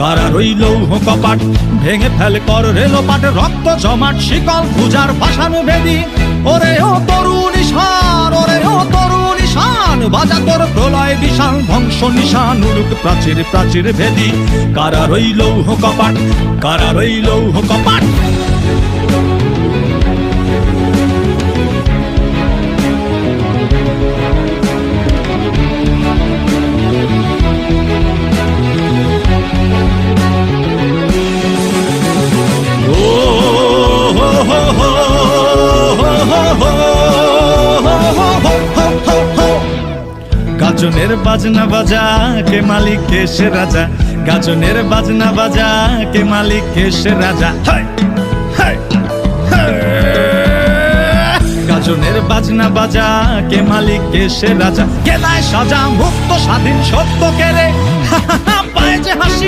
কারা রইল কপাট ভেঙে ফেল কর রেলোপাট রক্ত জমাট, শিকল পূজার পাশানো বেদি। ওরে ও তরুণ ঈশান, ওরে ও তরুণ ঈশান, বাজা তোর প্রলয় বিশাল, ধ্বংস নিশান উড়ুক প্রাচীর প্রাচীর ভেদি কারা রইল কপাট কারা রইল কপাট গাজনের বাজনা বাজা, কে মালিক, কে সে রাজা? গাজনের বাজনা বাজা, কে মালিক, কে সে রাজা। গাজনের বাজনা বাজা, কে মালিক, কে সে রাজা? গেলায় সাজা, মুক্ত, স্বাধীন, সত্য, কেড়ে। পায় যে হাসি।